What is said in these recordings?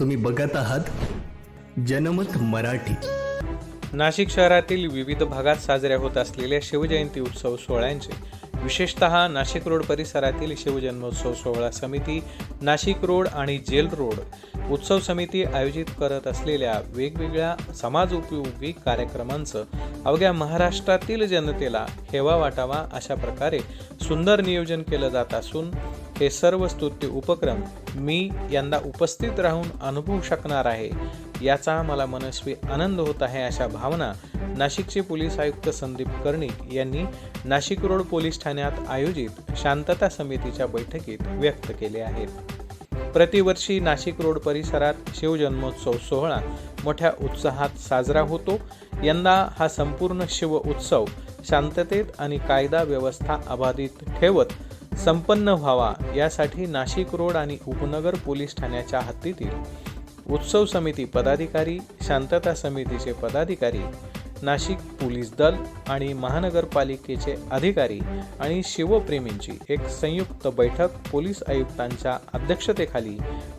तुम्ही बघत आहात जनमत मराठी. नाशिक शहरातील विविध भागात साजऱ्या होत असलेल्या शिवजयंती उत्सव सोहळ्यांचे विशेषतः नाशिक रोड परिसरातील शिवजन्मोत्सव सोहळा समिती नाशिक रोड आणि जेल रोड उत्सव समिती आयोजित करत असलेल्या वेगवेगळ्या समाज उपयोगी कार्यक्रमांचं अवघ्या महाराष्ट्रातील जनतेला हेवा वाटावा अशा प्रकारे सुंदर नियोजन केलं जात असून हे सर्व स्तुत्य उपक्रम मी यंदा उपस्थित राहून अनुभवू शकणार आहे. याचा मला मनस्वी आनंद होत आहे अशा भावना नाशिकचे पोलीस आयुक्त संदीप कर्णिक यांनी नाशिक रोड पोलीस ठाण्यात आयोजित शांतता समितीच्या बैठकीत व्यक्त केले आहेत. प्रतिवर्षी नाशिक रोड परिसरात शिवजन्मोत्सव सोहळा मोठ्या उत्साहात साजरा होतो. यंदा हा संपूर्ण शिव उत्सव शांततेत आणि कायदा व्यवस्था अबाधित ठेवत संपन्न व्हावा यासाठी नाशिक रोड आणि उपनगर पोलीस ठाण्याच्या हद्दीतील उत्सव समिती पदाधिकारी शांतता समितीचे पदाधिकारी नाशिक पोलीस दल आणि महानगरपालिकेचे अधिकारी आणि शिवप्रेमींची एक संयुक्त बैठक पोलीस आयुक्तांच्या अध्यक्षतेखाली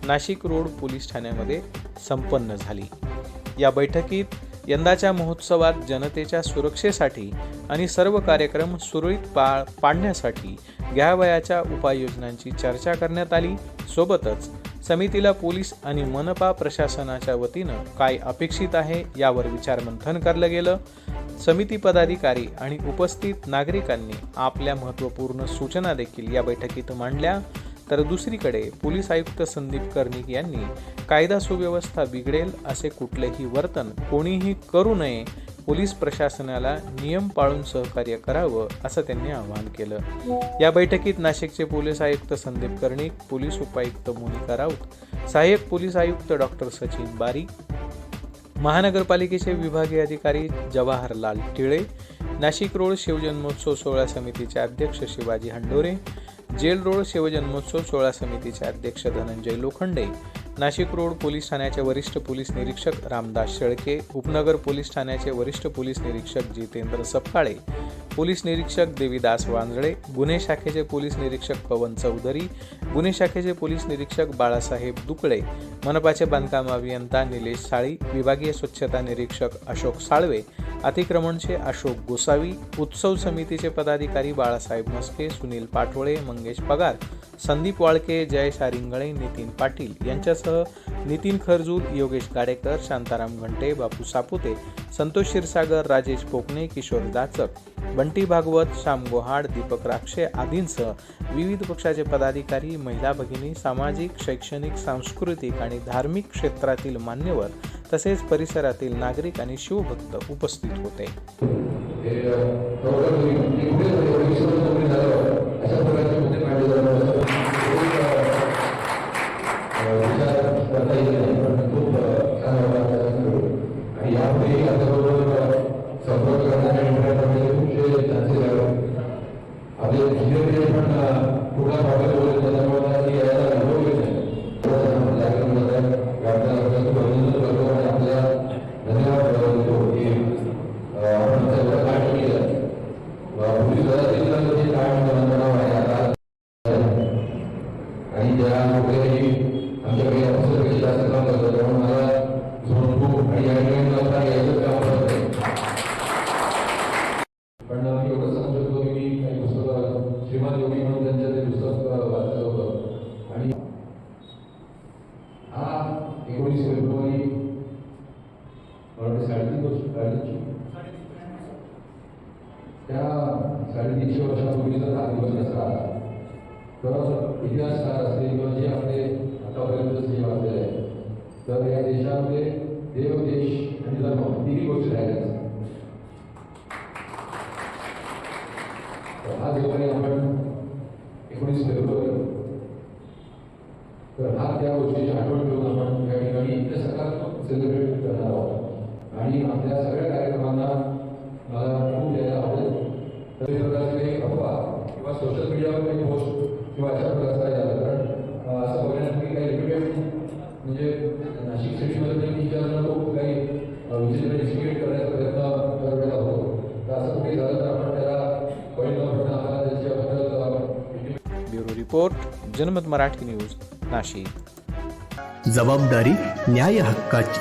नाशिक रोड पोलीस ठाण्यामध्ये संपन्न झाली. या बैठकीत यंदाच्या महोत्सवात जनतेच्या सुरक्षेसाठी आणि सर्व कार्यक्रम सुरळीत पा पाडण्यासाठी घ्यावयाच्या उपाययोजनांची चर्चा करण्यात आली. सोबतच समितीला पोलीस आणि मनपा प्रशासनाच्या वतीनं काय अपेक्षित आहे यावर विचारमंथन करलं गेलं. समिती पदाधिकारी आणि उपस्थित नागरिकांनी आपल्या महत्त्वपूर्ण सूचना देखील या बैठकीत मांडल्या. तर दुसरीकडे पोलीस आयुक्त संदीप कर्णिक यांनी कायदा सुव्यवस्था बिघडेल असे कुठलेही वर्तन कोणीही करू नये पोलीस प्रशासनाला नियम पाळून सहकार्य करावं असं त्यांनी आवाहन केलं. या बैठकीत नाशिकचे पोलीस आयुक्त संदीप कर्णिक पोलीस उपायुक्त मोनिका राऊत सहाय्यक पोलीस आयुक्त डॉक्टर सचिन बारी महानगरपालिकेचे विभागीय अधिकारी जवाहरलाल टिळे नाशिक रोड शिवजन्मोत्सव सोहळा समितीचे अध्यक्ष शिवाजी हंडोरे जेल रोड शिवजन्मोत्सव सोहळा समितीचे अध्यक्ष धनंजय लोखंडे नाशिक रोड पोलीस ठाण्याचे वरिष्ठ पोलीस निरीक्षक रामदास शेळके उपनगर पोलीस ठाण्याचे वरिष्ठ पोलीस निरीक्षक जितेंद्र सपकाळे पोलीस निरीक्षक देवीदास वांजळे गुन्हे शाखेचे पोलीस निरीक्षक पवन चौधरी गुन्हे शाखेचे पोलीस निरीक्षक बाळासाहेब दुकळे मनपाचे बांधकाम अभियंता निलेश साळी विभागीय स्वच्छता निरीक्षक अशोक साळवे अतिक्रमणचे अशोक गोसावी उत्सव समितीचे पदाधिकारी बाळासाहेब मस्के सुनील पाटोळे मंगेश पगार संदीप वाळके जय शारिंगळे नितीन पाटील यांच्यासह नितीन खरजूत योगेश गाडेकर शांताराम घंटे बापू सापुते संतोष क्षीरसागर राजेश पोकणे किशोर दाचक बंटी भागवत श्याम गोहाड दीपक राक्षे आदींसह विविध पक्षाचे पदाधिकारी महिला भगिनी सामाजिक शैक्षणिक सांस्कृतिक आणि धार्मिक क्षेत्रातील मान्यवर तसेच परिसरातील नागरिक आणि शिवभक्त उपस्थित होते. आणि ज्या लोकांनी आमच्याकडे अवसर जास्त काम करतात त्यामुळे मला झोनबुक आणि या ठिकाणी मला यायचं काम करत आहे पण मी एवढं सांगू शकतो की मी काही पुस्तकं श्रीमान योगी म्हणून त्यांचं ते पुस्तक अ, वाचलं होतं आणि हा एकोणीस फेब्रुवारी मला वाटतं साडेतीन वर्ष साडेतीनशे त्या साडेतीनशे वर्षापूर्वीचा हा दिवस असा तर इतिहासकार असतील किंवा जे आपले आतापर्यंत जे वाचले आहे तर या देशामध्ये देव देश आणि धर्म तिन्ही गोष्टी राहिल्या तर हा जो आपण एकोणीस फेब्रुवारी तर हा त्या गोष्टीची आठवण ठेवून आपण या ठिकाणी इतके सकारात्मक सेलिब्रेट करणार आहोत. आणि आपल्या सगळ्या कार्यक्रमांना तर हे प्रकारचे अफवा किंवा सोशल मीडियावर काही पोस्ट किंवा अशा प्रकारचं काही कारण असं बघण्यासाठी काही लिमिटेड म्हणजे नाशिक सिटीमध्ये खूप काही करण्याचा प्रयत्न करण्यात होतो तर असं काही झालं तर आपण त्याला बळी न पडणं आम्हाला त्याच्याबद्दल ब्युरो रिपोर्ट जनमत मराठी न्यूज नाशिक. जबाबदारी न्याय हक्काची.